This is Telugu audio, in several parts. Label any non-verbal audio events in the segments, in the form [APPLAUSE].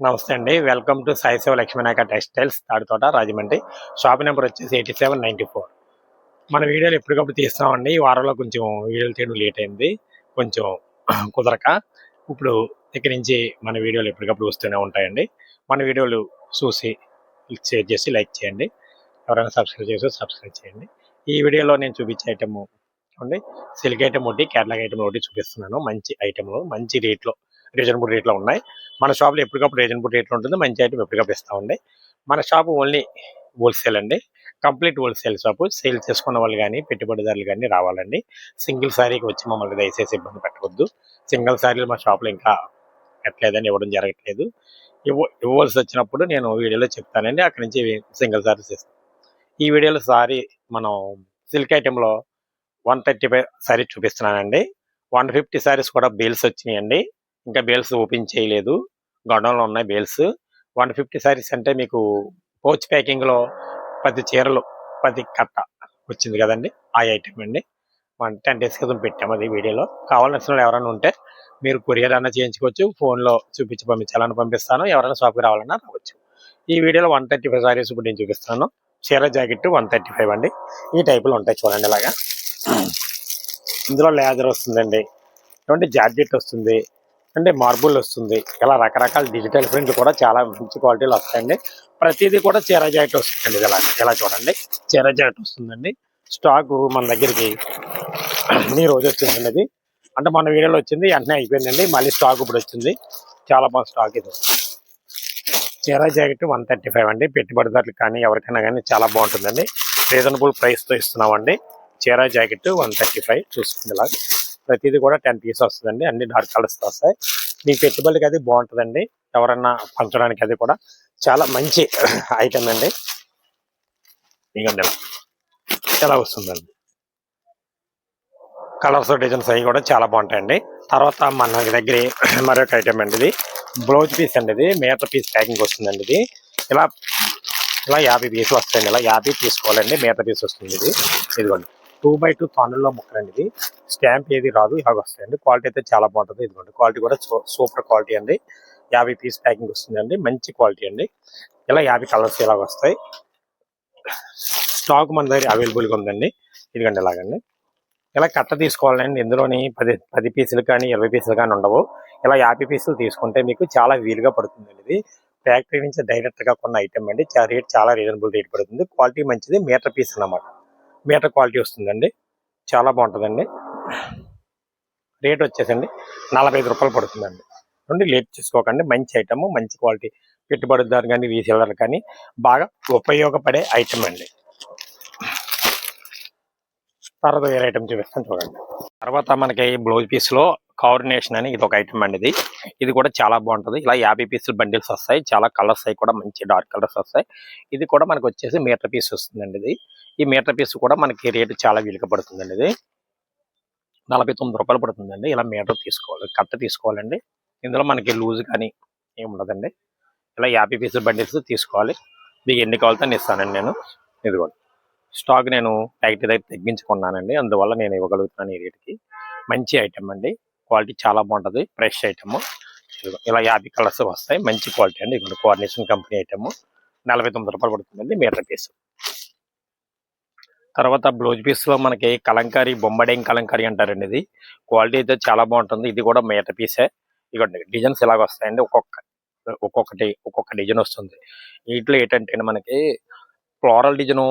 నమస్తే అండి. Welcome to Sai Shiva Lakshminayaka textiles Tadithota Rajahmundry. Shop number వచ్చేసి ఎయిటీ సెవెన్ నైంటీ ఫోర్. మన వీడియోలు ఎప్పటికప్పుడు తీస్తామండి. ఈ వారంలో కొంచెం వీడియోలు తీయడం లేట్ అయింది. కొంచెం [CLEARS THROAT] కుదరక. ఇప్పుడు ఇక్కడి నుంచి మన వీడియోలు ఎప్పటికప్పుడు వస్తూనే ఉంటాయండి. మన వీడియోలు చూసి షేర్ చేసి లైక్ చేయండి. ఎవరైనా సబ్స్క్రైబ్ చేసి సబ్స్క్రైబ్ చేయండి. ఈ వీడియోలో నేను చూపించే ఐటమ్ చూడండి. సిల్క్ ఐటమ్ ఒకటి కేటలాగ్ ఐటమ్ ఒకటి చూపిస్తున్నాను. మంచి ఐటమ్లు మంచి రేట్లో రీజనబుల్ రేట్లో ఉన్నాయి. మన షాప్లో ఎప్పటికప్పుడు రీజనబుల్ రేట్లో ఉంటుంది. మంచి ఐటమ్ ఎప్పటికప్పుడు ఇస్తామండి మన షాప్ ఓన్లీ హోల్సేల్ అండి. Complete wholesale shop. సేల్ చేసుకున్న వాళ్ళు కానీ పెట్టుబడిదారులు కానీ రావాలండి. సింగిల్ శారీకి వచ్చి మమ్మల్ని దయచేసి ఇబ్బంది పెట్టవద్దు. సింగిల్ శారీలు మా షాప్లో ఇంకా పెట్టలేదని ఇవ్వడం జరగట్లేదు. ఇవ్వ ఇవ్వాల్సి వచ్చినప్పుడు నేను వీడియోలో చెప్తానండి. అక్కడి నుంచి సింగిల్ శారీస్ ఇస్తాను ఈ వీడియోలో సారీ మనం సిల్క్ ఐటెంలో వన్ థర్టీ ఫైవ్ శారీస్ చూపిస్తున్నానండి. వన్ ఫిఫ్టీ శారీస్ కూడా బీల్స్ వచ్చినాయండి. ఇంకా బేల్స్ ఓపెన్ చేయలేదు. గొడవలో ఉన్నాయి బేల్స్. వన్ ఫిఫ్టీ శారీస్ అంటే మీకు పౌచ్ ప్యాకింగ్లో పది చీరలు పది కట్ట వచ్చింది కదండి. ఆ ఐటమ్ అండి. వన్ టెన్ డేస్ క్రితం పెట్టాము అది వీడియోలో. కావాల్సిన వాళ్ళు ఎవరైనా ఉంటే మీరు కొరియర్ అన్న చేయించుకోవచ్చు. ఫోన్లో చూపించి పంపించాలని పంపిస్తాను. ఎవరైనా షాప్కి రావాలన్నా రావచ్చు. ఈ వీడియోలో వన్ థర్టీ ఫైవ్ సారీస్ ఇప్పుడు నేను చూపిస్తాను చీర జాకెట్ వన్ థర్టీ ఫైవ్ అండి. ఈ టైపులో ఉంటాయి చూడండి ఇలాగా. ఇందులో లేజర్ వస్తుందండి. ఎటువంటి జార్జెట్ వస్తుంది. అంటే మార్బుల్ వస్తుంది. ఇలా రకరకాల డిజిటల్ ప్రింట్లు కూడా చాలా మంచి క్వాలిటీలో వస్తాయండి. ప్రతిదీ కూడా చీర జాకెట్ వస్తుందండి ఇది ఇలా ఇలా చూడండి. చీర జాకెట్ వస్తుందండి. స్టాక్ మన దగ్గరికి ఈ రోజు వచ్చిందండి. అది అంటే మన వీడియోలో వచ్చింది వెంటనే అయిపోయిందండి. మళ్ళీ స్టాక్ ఇప్పుడు వచ్చింది. చాలా బాగా స్టాక్ ఇది. చీర జాకెట్ వన్ థర్టీ ఫైవ్ అండి. పెట్టుబడిదారులకు కానీ ఎవరికైనా కానీ చాలా బాగుంటుందండి. రీజనబుల్ ప్రైస్తో ఇస్తున్నామండి. చీర జాకెట్ వన్ థర్టీ ఫైవ్ చూసుకుంది ఇలా ప్రతిదీ కూడా టెన్ పీస్ వస్తుందండి. అన్ని డార్క్ కలర్స్ వస్తాయి. మీ పెట్టుబడికి అది బాగుంటుందండి. ఎవరన్నా పంచడానికి అది కూడా చాలా మంచి [CLEARS THROAT] ఐటమ్ అండి. ఇదిగోండి ఇలా. వస్తుందండి. కలర్స్ డిజైన్స్ అవి కూడా చాలా బాగుంటాయండి. తర్వాత మన దగ్గర [CLEARS THROAT] మరొక ఐటమ్ అండి ఇది. బ్లౌజ్ పీస్ అండి ఇది. మీటర్ పీస్ ప్యాకింగ్ వస్తుందండి ఇది. ఇలా ఇలా యాభై పీసులు వస్తాయండి. ఇలా యాభై తీసుకోవాలండి మీటర్ పీస్ వస్తుంది ఇది. ఇదిగోండి. టూ బై టూ తానుల్లో మొక్కలండి. ఇది స్టాంప్ ఏది రాదు ఇలాగ వస్తాయండి. క్వాలిటీ అయితే చాలా బాగుంటుంది. ఇదిగోండి క్వాలిటీ కూడా సూపర్ క్వాలిటీ అండి. యాభై పీస్ ప్యాకింగ్ వస్తుందండి. మంచి క్వాలిటీ అండి. ఇలా యాభై కలర్స్ ఇలాగ వస్తాయి. స్టాక్ మన దగ్గర అవైలబుల్గా ఉందండి. ఇదిగండి ఇలాగండి. ఇలా కట్ట తీసుకోవాలండి. ఇందులోని పది పది పీసులు కానీ ఇరవై పీసులు కానీ ఉండవు. ఇలా యాభై పీసులు తీసుకుంటే మీకు చాలా వీలుగా పడుతుందండి ఇది. ఫ్యాక్టరీ నుంచి డైరెక్ట్గా కొన్న ఐటమ్ అండి. రేట్ చాలా రీజనబుల్ రేట్ పడుతుంది. క్వాలిటీ మంచిది. మీటర్ పీస్ అన్నమాట. మీటర్ క్వాలిటీ వస్తుందండి. చాలా బాగుంటుందండి. రేట్ వచ్చేసండి. నలభై ఐదు రూపాయలు పడుతుందండి. నుండి లేట్ చేసుకోకండి. మంచి ఐటమ్ మంచి క్వాలిటీ. పెట్టుబడిదారు కానీ రీసేలర్ కానీ బాగా ఉపయోగపడే ఐటమ్ అండి. తర్వాత వేరే ఐటమ్ చూపిస్తాను చూడండి. తర్వాత మనకి బ్లౌజ్ పీస్లో అని ఇది ఒక ఐటమ్ అండి ఇది. ఇది కూడా చాలా బాగుంటుంది. ఇలా యాభై పీసులు బండిల్స్ వస్తాయి. చాలా కలర్స్ అవి కూడా మంచి డార్క్ కలర్స్ వస్తాయి. ఇది కూడా మనకి వచ్చేసి మీటర్ పీస్ వస్తుందండి ఇది. ఈ మీటర్ పీస్ కూడా మనకి రేటు చాలా వీలుగా పడుతుందండి ఇది. నలభై తొమ్మిది రూపాయలు పడుతుందండి. ఇలా మీటర్ తీసుకోవాలి. కట్ట తీసుకోవాలండి. ఇందులో మనకి లూజ్ కానీ ఏమి ఉండదండి. ఇలా యాభై పీసులు బండిల్స్ తీసుకోవాలి. మీకు ఎన్ని కావాలితే అన్ని ఇస్తానండి నేను. ఇదిగోండి. స్టాక్ నేను ప్యాకెట్ దగ్గర తగ్గించుకున్నానండి అందువల్ల నేను ఇవ్వగలుగుతున్నాను ఈ రేటుకి. మంచి ఐటమ్ అండి. క్వాలిటీ చాలా బాగుంటుంది. Fresh item. ఇలా యాభై కలర్స్ వస్తాయి. మంచి క్వాలిటీ అండి. ఇక్కడ కోఆర్డినేషన్ కంపెనీ ఐటమ్. నలభై తొమ్మిది రూపాయలు పడుతుందండి. Metre piece. తర్వాత బ్లౌజ్ పీస్లో మనకి కలంకారీ బొమ్మడేం కలంకారీ అంటారండి ఇది. క్వాలిటీ అయితే చాలా బాగుంటుంది. ఇది కూడా మీటర్ పీసే. ఇక్కడ డిజైన్స్ ఇలాగ వస్తాయండి. ఒక్కొక్క ఒక్కొక్కటి ఒక్కొక్క డిజైన్ వస్తుంది. వీటిలో ఏంటంటే మనకి ఫ్లోరల్ డిజైను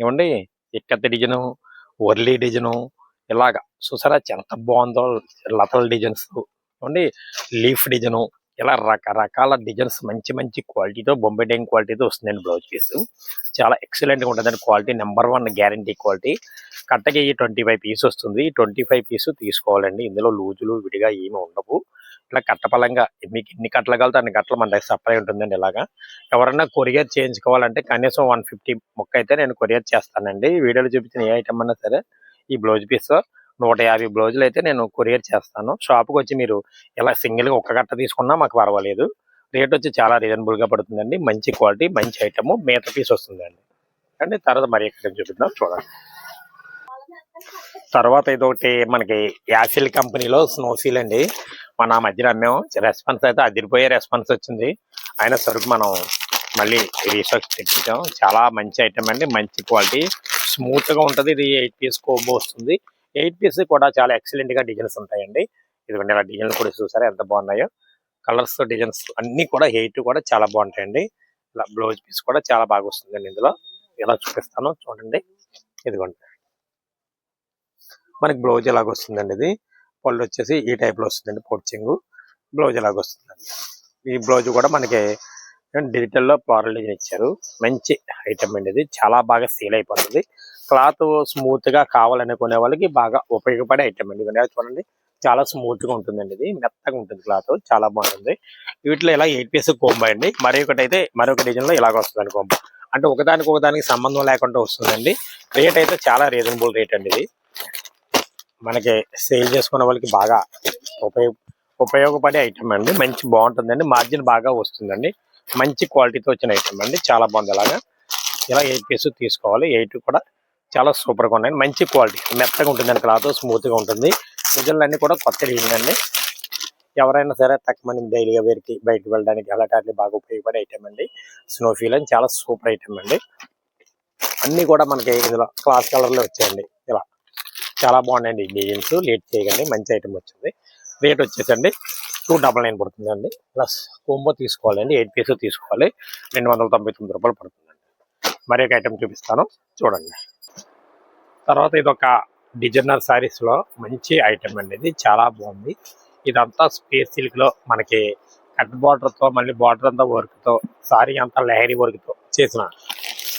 ఏమండి? ఇక్కత్తి డిజైను వర్లీ డిజైను ఇలాగా. చూసారా? ఎంత బాగుందో లతల డిజైన్స్. ఏమండి? లీఫ్ డిజైను ఇలా రకరకాల డిజైన్స్ మంచి మంచి క్వాలిటీతో బొంబే డైన్ క్వాలిటీతో వస్తుందండి బ్లౌజ్ పీస్. చాలా ఎక్సలెంట్గా ఉంటుందండి quality. Number one guarantee quality. కట్టకి twenty five piece వస్తుంది. ట్వంటీ ఫైవ్ పీస్ తీసుకోవాలండి. ఇందులో లూజులు విడిగా ఏమి ఉండవు. ఇట్లా కట్టపలంగా మీకు ఎన్ని కట్టలు కలితే అన్ని కట్టలు మన దగ్గర సప్లై ఉంటుందండి ఇలాగా. ఎవరన్నా కొరియర్ చేయించుకోవాలంటే కనీసం వన్ ఫిఫ్టీ మొక్క అయితే నేను కొరియర్ చేస్తానండి. వీడియోలో చూపించిన ఏ ఐటమ్ అన్నా సరే ఈ బ్లౌజ్ పీస్ నూట యాభై బ్లౌజులు అయితే నేను కొరియర్ చేస్తాను. షాప్కి వచ్చి మీరు ఇలా సింగిల్గా ఒక్క కట్ట తీసుకున్నా మాకు పర్వాలేదు. రేట్ వచ్చి చాలా రీజనబుల్గా పడుతుందండి. మంచి క్వాలిటీ మంచి ఐటమ్ మేత పీస్ వస్తుందండి. అండి తర్వాత మరి ఎక్కడ చూపిద్దాం చూడండి. తర్వాత ఇదొకటి మనకి యాసిల్ కంపెనీలో స్నోసీల్ అండి. మన మధ్యలో అమ్మాము రెస్పాన్స్ అయితే అదిరిపోయే రెస్పాన్స్ వచ్చింది. అయినా సరుకు మనం మళ్ళీ రీస్టాక్ తెప్పించాం. చాలా మంచి ఐటమ్ అండి. మంచి క్వాలిటీ స్మూత్గా ఇది ఎయిట్ పీస్ కోబో వస్తుంది. ఎయిట్ పీస్ కూడా చాలా ఎక్సలెంట్గా డిజైన్స్ ఉంటాయండి. ఇదిగోండి ఇలా డిజైన్లు కూడా చూసారా? ఎంత బాగున్నాయో. కలర్స్ డిజైన్స్ అన్ని కూడా ఎయిట్ కూడా చాలా బాగుంటాయండి. ఇలా బ్లౌజ్ పీస్ కూడా చాలా బాగా వస్తుందండి ఇందులో. ఇలా చూపిస్తాను. చూడండి. ఇదిగోండి. మనకి బ్లౌజ్ ఎలాగొస్తుందండి ఇది. పళ్ళు వచ్చేసి ఈ టైప్లో వస్తుందండి పొడిచింగ్ బ్లౌజ్ ఎలాగ వస్తుందండి. ఈ బ్లౌజ్ కూడా మనకి డిజిటల్లో డిజైన్ ఇచ్చారు. మంచి ఐటమ్ అండి ఇది. చాలా బాగా సేల్ అయిపోతుంది. క్లాత్ స్మూత్గా కావాలనుకునే వాళ్ళకి బాగా ఉపయోగపడే ఐటమ్ అండి ఇవన్నీ చూడండి. చాలా స్మూత్గా ఉంటుందండి ఇది. మెత్తగా ఉంటుంది క్లాత్. చాలా బాగుంటుంది. వీటిలో ఇలా ఎయిట్ పీస్ కోంబో అండి. మరొకటి అయితే మరొక డిజైన్లో ఇలాగ వస్తుందండి కోంబో అంటే ఒకదానికి ఒకదానికి సంబంధం లేకుండా వస్తుందండి. రేట్ అయితే చాలా రీజనబుల్ రేట్ అండి ఇది. మనకి సేల్ చేసుకునే వాళ్ళకి బాగా ఉపయోగ ఉపయోగపడే ఐటమ్ అండి. మంచి బాగుంటుందండి. మార్జిన్ బాగా వస్తుందండి. మంచి క్వాలిటీతో వచ్చిన ఐటమ్ అండి. చాలా బాగుంది అలాగా. ఇలా ఎయిట్ పీస్ తీసుకోవాలి. ఎయిట్ కూడా చాలా సూపర్గా ఉన్నాయి. మంచి క్వాలిటీ మెత్తగా ఉంటుందండి క్లాత్ స్మూత్గా ఉంటుంది. డిజైన్లు అన్ని కూడా కొత్త డిజైన్ అండి. ఎవరైనా సరే తక్కువ మంది డైలీగా వేరికి బయటకు వెళ్ళడానికి అలాంటి బాగా ఉపయోగపడే ఐటమ్ అండి. స్నోఫీల్ అని చాలా సూపర్ ఐటమ్ అండి. అన్ని కూడా మనకి ఇందులో క్లాస్ కలర్లో వచ్చాయండి. చాలా బాగున్నాయండి. ఈ డిజైన్స్ లేట్ చేయకండి మంచి ఐటమ్ వచ్చింది. రేట్ వచ్చేసండి. టూ డబల్ నైన్ పడుతుందండి. ప్లస్ కోంబో తీసుకోవాలండి. ఎయిట్ పీస్ తీసుకోవాలి. రెండు వందల తొంభై తొమ్మిది రూపాయలు పడుతుందండి. మరి ఒక ఐటమ్ చూపిస్తాను. చూడండి. తర్వాత ఇది ఒక డిజైనర్ శారీస్లో మంచి ఐటమ్ అండి ఇది. చాలా బాగుంది. ఇదంతా స్పేస్ సిల్క్లో మనకి కట్ బార్డర్తో మళ్ళీ బార్డర్ అంతా వర్క్తో సారీ అంతా లహరీ వర్క్తో చేసిన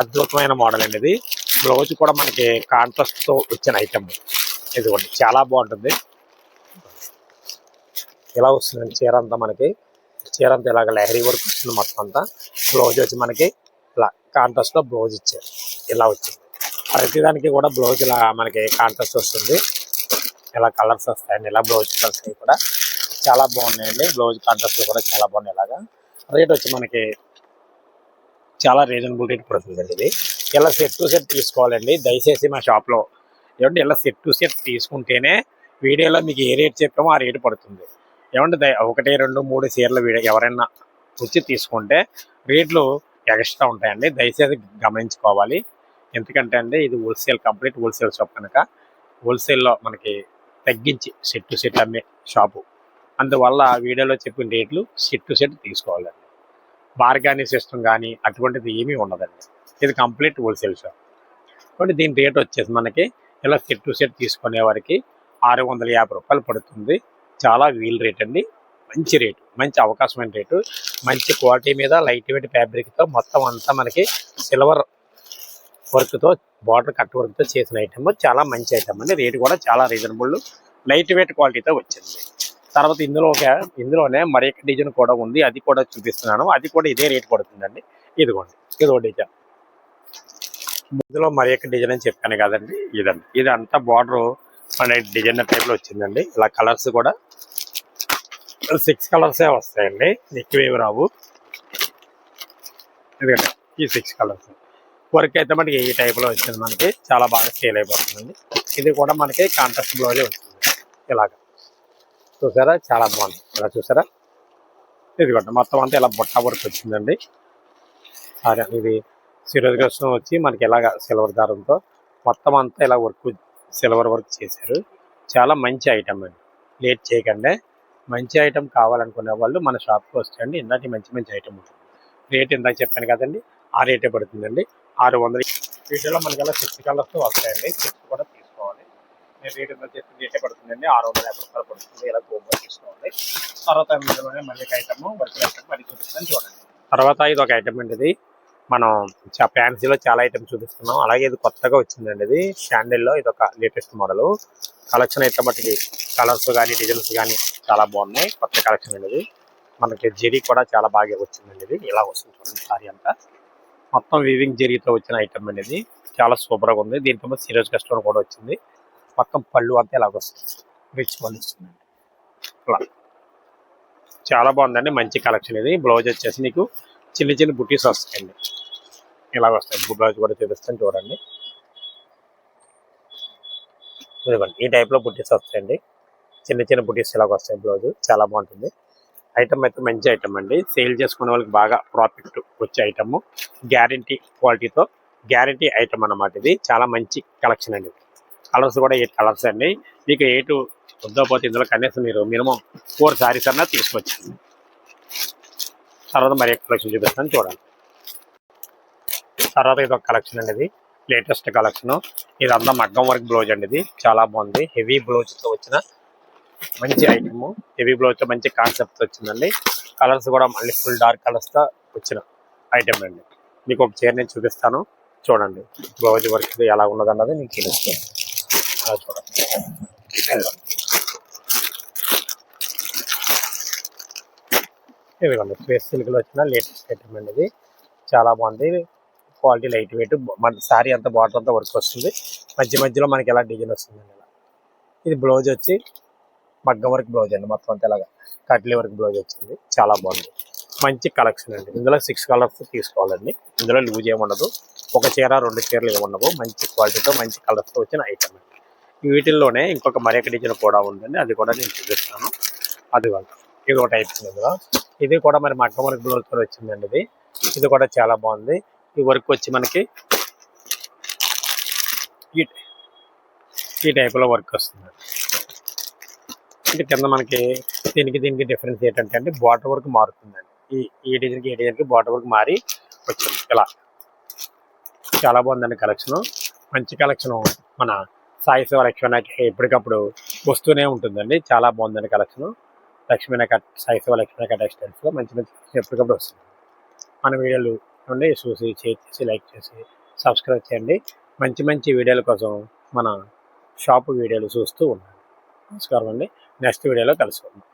అద్భుతమైన మోడల్ అండి ఇది. బ్లౌజ్ కూడా మనకి కాంట్రాస్ట్తో వచ్చిన ఐటమ్ ఇదిగోండి చాలా బాగుంటుంది. ఇలా వస్తుంది చీర అంతా మనకి? చీర అంతా ఇలాగ లహరీ వర్క్ వస్తుంది మొత్తం అంతా. బ్లౌజ్ వచ్చి మనకి ఇలా కాంట్రాస్ట్లో బ్లౌజ్ ఇచ్చారు. ఇలా వచ్చింది. ప్రతిదానికి కూడా బ్లౌజ్ ఇలా మనకి కాంట్రాస్ట్ వస్తుంది. ఇలా కలర్స్ వస్తాయండి ఇలా బ్లౌజ్ కలర్స్ కూడా. చాలా బాగున్నాయండి. బ్లౌజ్ కాంట్రాస్ట్ కూడా చాలా బాగున్నాయి ఇలాగా. రేట్ వచ్చి మనకి చాలా రీజనబుల్ రేట్ పడుతుందండి ఇది. ఇలా సెట్ టు సెట్ తీసుకోవాలండి. దయచేసి మా షాప్లో ఏమంటే ఇలా సెట్ టు సెట్ తీసుకుంటేనే వీడియోలో మీకు ఏ రేట్ చెప్పామో ఆ రేటు పడుతుంది. ఏమంటే ఒకటి రెండు మూడు చీరల వీడియో ఎవరైనా వచ్చి తీసుకుంటే రేట్లు ఎక్స్ట్రా ఉంటాయండి. దయచేసి గమనించుకోవాలి. ఎందుకంటే అండి ఇది హోల్సేల్ కంప్లీట్ హోల్సేల్ షాప్ కనుక హోల్సేల్లో మనకి తగ్గించి సెట్ టు సెట్ అమ్మే షాపు అందువల్ల వీడియోలో చెప్పిన రేట్లు సెట్ టు సెట్ తీసుకోవాలండి. బార్గానీ సిస్టమ్ కానీ అటువంటిది ఏమీ ఉండదండి. ఇది కంప్లీట్ హోల్సేల్ షాప్. కాబట్టి దీని రేట్ వచ్చేసి మనకి ఇలా సెట్ టు సెట్ తీసుకునే వారికి ఆరు వందల యాభై రూపాయలు పడుతుంది. చాలా వీల్ రేట్ అండి. మంచి రేటు మంచి అవకాశమైన రేటు. మంచి క్వాలిటీ మీద లైట్ వెయిట్ ఫ్యాబ్రిక్తో మొత్తం అంతా మనకి సిల్వర్ వర్క్తో బార్డర్ కట్ వర్క్తో చేసిన ఐటమ్. చాలా మంచి ఐటమ్ అండి. రేటు కూడా చాలా రీజనబుల్. లైట్ వెయిట్ క్వాలిటీతో వచ్చింది. తర్వాత ఇందులో ఒక ఇందులోనే మరొక డిజైన్ కూడా ఉంది. అది కూడా చూపిస్తున్నాను. అది కూడా ఇదే రేట్ పడుతుందండి. ఇదిగోండి. ఇది ఒక డిజైన్. ఇందులో మరి యొక్క డిజైన్ అని చెప్పాను కదండి. ఇదండి ఇది అంతా బార్డర్ మన డిజైన్ టైప్లో వచ్చిందండి. ఇలా కలర్స్ కూడా సిక్స్ కలర్సే వస్తాయండి. ఎక్కువేవి రావు. ఎందుకంటే ఈ సిక్స్ కలర్స్. వర్క్ అయితే మనకి ఈ టైప్లో వచ్చింది మనకి. చాలా బాగా సేల్ అయిపోతుందండి. ఇది కూడా మనకి కాంట్రాస్ట్ బ్లౌజే వచ్చింది ఇలాగ. చూసారా? చాలా బాగుంది. ఇలా చూసారా? ఇదిగోండి మొత్తం అంతా ఇలా బుట్ట వర్క్ వచ్చిందండి. అదే ఇది సిరోజ్ వచ్చి మనకి ఇలాగ సిల్వర్ దారంతో మొత్తం అంతా ఇలా వర్క్ సిల్వర్ వర్క్ చేశారు. చాలా మంచి ఐటమ్ అండి. లేట్ చేయకండి. మంచి ఐటమ్ కావాలనుకునే వాళ్ళు మన షాప్కి వస్తాయండి. ఇందాక మంచి మంచి ఐటమ్ ఉంటుంది. రేట్ ఇందాక చెప్పాను కదండి. ఆ రేటే పడుతుందండి. ఆరు వందలు వీటిలో మనకి అలా సిక్స్ కలర్స్ వస్తాయండి. సిక్స్ కూడా తీసుకోవాలి. నేను రేట్ ఇందాక చెప్పిన రేటే పడుతుందండి. ఆరు వందల యాభై రూపాయలు పడుతుంది. ఇలా గోబర్ తీసుకోవాలి. తర్వాత ఇందులోనే మళ్ళీ ఐటమ్ వర్క్ ఐటమ్ పని చూపిస్తాను. చూడండి. తర్వాత ఇది ఒక ఐటమ్ అండి ఇది. మనం ఫ్యాన్సీలో చాలా ఐటమ్స్ చూపిస్తున్నాం. అలాగే ఇది కొత్తగా వచ్చిందండి ఇది. శాండిల్లో ఇది ఒక లేటెస్ట్ మోడల్ కలెక్షన్ అయితే మటుకి కలర్స్ కానీ డిజైన్స్ కానీ చాలా బాగున్నాయి. కొత్త కలెక్షన్ అండి మనకి జెరీ కూడా చాలా బాగా వచ్చిందండి ఇది. ఇలా వస్తుంది సారీ అంతా. మొత్తం వీవింగ్ జెరీతో వచ్చిన ఐటమ్ అండి ఇది. చాలా సూపర్గా ఉంది. దీంట్లో సీరియస్ కస్టమర్ కూడా వచ్చింది. మొత్తం పళ్ళు అంతా ఇలాగ వస్తుంది. రిచ్ పళ్ళు వస్తుందండి అలా. చాలా బాగుందండి. మంచి కలెక్షన్ ఇది. బ్లౌజ్ వచ్చేసి నీకు చిన్న చిన్న బుటీస్ వస్తాయండి. ఇలాగ వస్తాయి. బ్లౌజ్ కూడా చూపిస్తాను చూడండి. ఇదిగోండి ఈ టైప్లో బుట్టీస్ బుటీస్ వస్తాయండి. చిన్న చిన్న బుటీస్ ఇలాగ వస్తాయి బ్లౌజ్. చాలా బాగుంటుంది. ఐటమ్ అయితే మంచి ఐటమ్ అండి. సేల్ చేసుకునే వాళ్ళకి బాగా ప్రాఫిట్ వచ్చే ఐటమ్ గ్యారంటీ క్వాలిటీతో గ్యారంటీ ఐటమ్ అన్నమాట ఇది. చాలా మంచి కలెక్షన్ అండి. కలర్స్ కూడా ఎయిట్ కలర్స్ అండి. మీకు ఎయిట్ వద్దపోతే ఇందులో కనీసం మీరు మినిమం ఫోర్ శారీస్ అన్నా తీసుకోవచ్చు. తర్వాత మరి కలెక్షన్ చూపిస్తాను చూడండి తర్వాత ఇది ఒక కలెక్షన్ అండి ఇది. లేటెస్ట్ కలెక్షన్ ఇదంతా మగ్గం వర్క్ బ్లౌజ్ అండి ఇది. చాలా బాగుంది. హెవీ బ్లౌజ్తో వచ్చిన మంచి ఐటమ్ హెవీ బ్లౌజ్తో మంచి కాన్సెప్ట్ వచ్చిందండి. కలర్స్ కూడా మళ్ళీ ఫుల్ డార్క్ కలర్స్తో వచ్చిన ఐటమ్ అండి. మీకు ఒక చీర నేను చూపిస్తాను. చూడండి. బ్లౌజ్ వర్క్ ఎలా ఉన్నదన్నది నేను చూపిస్తాను. అలా చూడండి. ఇదిగోండి ఫేస్ సిల్క్లో వచ్చిన లేటెస్ట్ ఐటమ్ అండి ఇది చాలా బాగుంది. క్వాలిటీ లైట్ వెయిట్ మన శారీ అంతా బాటర్ అంతా వర్క్ వస్తుంది. మధ్య మధ్యలో మనకి ఎలా డిజైన్ వస్తుందండి ఇలా ఇది బ్లౌజ్ వచ్చి మగ్గం వర్క్ బ్లౌజ్ అండి మొత్తం అంతా ఇలాగా కట్లీ వర్క్ బ్లౌజ్ వచ్చింది. చాలా బాగుంది. మంచి కలెక్షన్ అండి. ఇందులో సిక్స్ కలర్స్ తీసుకోవాలండి. ఇందులో లూజ్ ఏముండదు ఒక చీర రెండు చీరలు ఏముండవు మంచి క్వాలిటీతో మంచి కలర్స్తో వచ్చిన ఐటమ్ అండి. వీటిల్లోనే ఇంకొక మరొక డిజైన్ కూడా ఉందండి. అది కూడా నేను చూపిస్తాను. అది వాళ్ళు ఇది ఒకటి అయిపోయింది ఇందులో ఇది కూడా మరి మగ్గం వర్క్ బ్లౌజ్తో కూడా వచ్చిందండి ఇది. ఇది కూడా చాలా బాగుంది. ఈ వర్క్ వచ్చి మనకి ఈ ఈ టైప్లో వర్క్ వస్తుంది. ఇది కింద మనకి దీనికి దీనికి డిఫరెన్స్ ఏంటంటే అంటే బాటర్ వర్క్ మారుతుందండి. ఈ ఈ డిజైన్కి ఈ డిజైన్కి బాటర్ వర్క్ మారి వచ్చింది. ఇలా. చాలా బాగుందండి కలెక్షన్ మంచి కలెక్షన్ మన సాయి శివ లక్ష్మణకి ఎప్పటికప్పుడు వస్తూనే ఉంటుందండి. చాలా బాగుందండి కలెక్షన్ లక్ష్మీనక సాయి శివ లక్ష్మీనక టెక్స్టైల్స్లో మంచి మంచి ఎప్పటికప్పుడు వస్తుంది మన వీడియోలు నుండి చూసి షేర్ చేసి లైక్ చేసి సబ్స్క్రైబ్ చేయండి. మంచి మంచి వీడియోల కోసం మన షాప్ వీడియోలు చూస్తూ ఉండండి. నమస్కారం అండి. నెక్స్ట్ వీడియోలో కలుసుకుందాం.